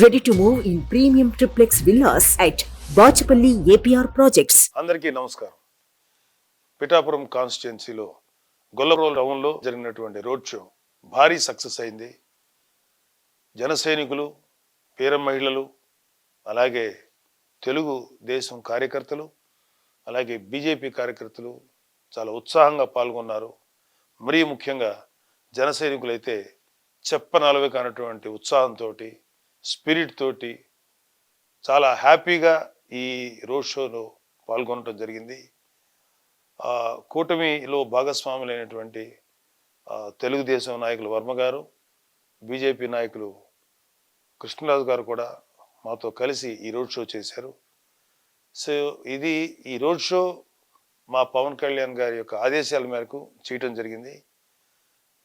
Ready to move in premium triplex villas at Bachupally APR projects అందరికీ నమస్కారం. పిఠాపురం కాన్స్టిట్యున్సీలో గొల్లరోల్ టౌన్లో జరిగినటువంటి రోడ్ షో భారీ సక్సెస్ అయింది. జన సైనికులు పేర మహిళలు అలాగే తెలుగు దేశం కార్యకర్తలు అలాగే బీజేపీ కార్యకర్తలు చాలా ఉత్సాహంగా పాల్గొన్నారు. మరీ ముఖ్యంగా జన సైనికులైతే చెప్పనలవి కానటువంటి ఉత్సాహంతో స్పిరిట్ తోటి చాలా హ్యాపీగా ఈ రోడ్ షోలో పాల్గొనడం జరిగింది. కూటమిలో భాగస్వాములైనటువంటి తెలుగుదేశం నాయకులు వర్మ గారు బీజేపీ నాయకులు కృష్ణరాజు గారు కూడా మాతో కలిసి ఈ రోడ్ షో చేశారు. సో ఇది ఈ రోడ్ షో మా పవన్ కళ్యాణ్ గారి యొక్క ఆదేశాల మేరకు చేయటం జరిగింది.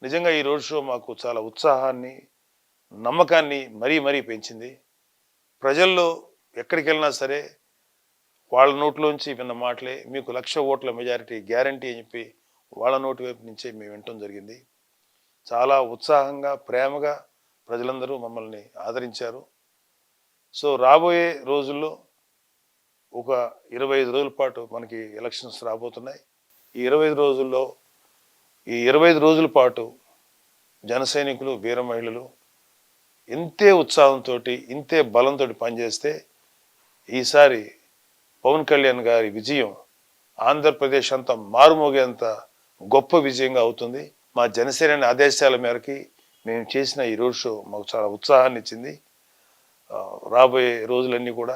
నిజంగా ఈ రోడ్ షో మాకు చాలా ఉత్సాహాన్ని నమ్మకాన్ని మరీ మరీ పెంచింది. ప్రజల్లో ఎక్కడికి వెళ్ళినా సరే వాళ్ళ నోట్లోంచి విన్న మాటలే మీకు లక్ష ఓట్ల మెజారిటీ గ్యారంటీ అని చెప్పి వాళ్ళ నోటి వైపు నుంచే మేము వినటం జరిగింది. చాలా ఉత్సాహంగా ప్రేమగా ప్రజలందరూ మమ్మల్ని ఆదరించారు. సో రాబోయే రోజుల్లో ఒక ఇరవై ఐదు రోజుల పాటు మనకి ఎలక్షన్స్ రాబోతున్నాయి. ఈ ఇరవై ఐదు రోజుల్లో ఈ ఇరవై ఐదు రోజుల పాటు జన సైనికులు వీర మహిళలు ఇంతే ఉత్సాహంతో ఇంతే బలంతో పనిచేస్తే ఈసారి పవన్ కళ్యాణ్ గారి విజయం ఆంధ్రప్రదేశ్ అంతా మారుమోగేంత గొప్ప విజయంగా అవుతుంది. మా జనసేన ఆదేశాల మేరకి మేము చేసిన ఈ రోడ్ షో మాకు చాలా ఉత్సాహాన్ని ఇచ్చింది. రాబోయే రోజులన్నీ కూడా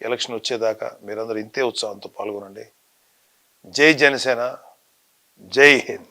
ఎలక్షన్ వచ్చేదాకా మీరందరూ ఇంతే ఉత్సాహంతో పాల్గొనండి. జై జనసేన జై హింద్.